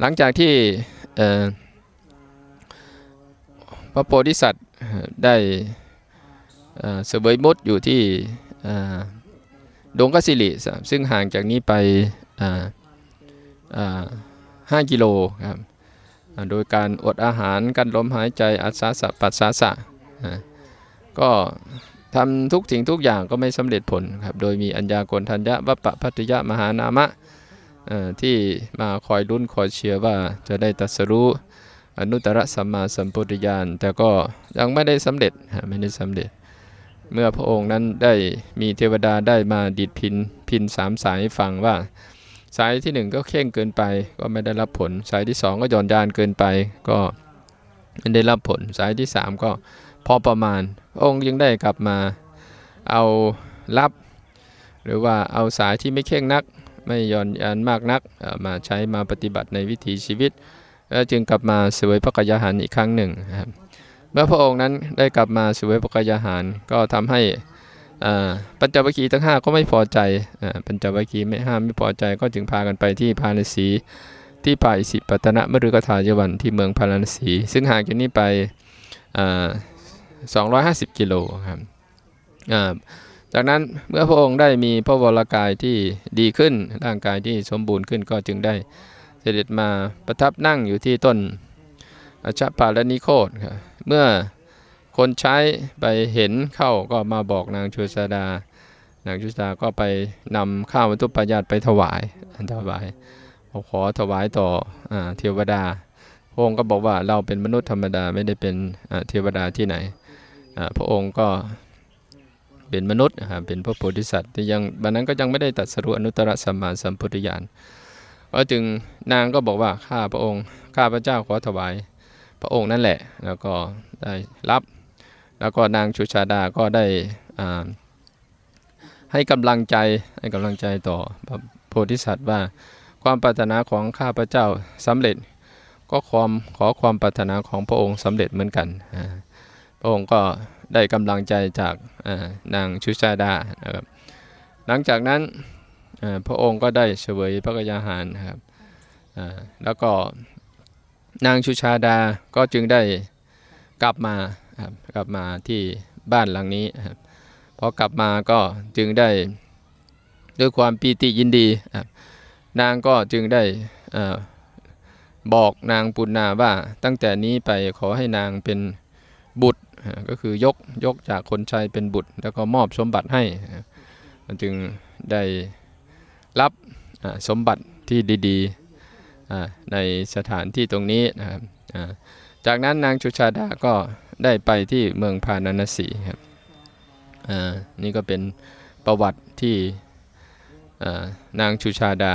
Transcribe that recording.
หลังจากที่พระโพธิสัตว์ได้เอ่อเสวยมุดอยู่ที่ดงกสิริซึ่งห่างจากนี้ไปอ่าอ่าห้ากิโลครับโดยการอดอาหารกันลมหายใจอัศสาสะปัสสาสะก็ทำทุกสิ่งทุกอย่างก็ไม่สำเร็จผลครับ โดยมีอัญญากลทัญญะวัปปะพัตยะมหานามะ ที่มาคอยลุ้นคอยเชียร์ว่าจะได้ตัสรู้อนุตตรสัมมาสัมพุทธญาณแต่ก็ยังไม่ได้สำเร็จไม่ได้สำเร็จ เมื่อพระองค์นั้นได้มีเทวดาได้มาดิดพินพินสามสายให้ฟังว่า สายที่หนึ่งก็เข่งเกินไปก็ไม่ได้รับผล สายที่สองก็หย่อนยานเกินไปก็ไม่ได้รับผล สายที่สามก็พอประมาณ องค์ยังได้กลับมาเอารับ หรือว่าเอาสายที่ไม่เข่งนัก ไม่ย่อนยานมากนักมาใช้มาปฏิบัติในวิถีชีวิต แล้วจึงกลับมาเสวยพระกยาหารอีกครั้งหนึ่งครับเมื่อพระองค์นั้นได้กลับมาเสวยพระกยาหารก็ทำให้ปัญจวัคคีย์ทั้งห้าก็ไม่พอใจปัญจวัคคีย์ไม่ห้ามไม่พอใจก็จึงพากันไปที่พาราณสีที่ป่าอิสิปตนะมฤคทายวันที่เมืองพาราณสี ซึ่งห่างจากนี้ไปอ่า250 กิโลครับ จากนั้นเมื่อพระองค์ได้มีพระวรากายที่ดีขึ้น ร่างกายที่สมบูรณ์ขึ้นก็จึงได้เสด็จมาประทับนั่งอยู่ที่ต้นอชปาลนิโคตครับเมื่อคนใช้ไปเห็นเข้าก็มาบอกนางชุสดา นางชุสดาก็ไปนำข้าววัตถุปายาตไปถวายถวายขอถวายต่ออเทวดาพระองค์ก็บอกว่าเราเป็นมนุษย์ธรรมดาไม่ได้เป็นเทวดาที่ไหน พระองค์ก็ เป็นมนุษย์นะครับเป็นพระโพธิสัตว์แต่ยังบันนั้นก็ยังไม่ได้ตัดสรุอนุตตรสัมมาสัมพุทธญาณก็จึงนางก็บอกว่าข้าพระองค์ข้าพระเจ้าขอถวายพระองค์นั่นแหละ แล้วก็ได้รับ แล้วก็นางชุชาดาก็ได้ให้กำลังใจให้กำลังใจต่อพระโพธิสัตว์ว่าความปรารถนาของข้าพระเจ้าสำเร็จ ก็ความขอความปรารถนาของพระองค์สำเร็จเหมือนกันอ่า ระองค์ก็ได้กำลังใจจากนางชุชาดานะครับ หลังจากนั้นพระองค์ก็ได้เสวยพระกยาหารนะครับแล้วก็นางชุชาดาก็จึงได้กลับมาครับกลับมาที่บ้านหลังนี้ครับพอกลับมาก็จึงได้ด้วยความปีติยินดีครับนางก็จึงได้อ่าบอกนางปุณณาว่าตั้งแต่นี้ไปขอให้นางเป็นบุตร ก็คือยกยกจากคนใช้เป็นบุตร แล้วก็มอบสมบัติให้จึงได้รับสมบัติที่ดีๆในสถานที่ตรงนี้นะครับจากนั้นนางชุชาดาก็ได้ไปที่เมืองพาราณสีครับอ่านี่ก็เป็นประวัติที่นางชุชาดา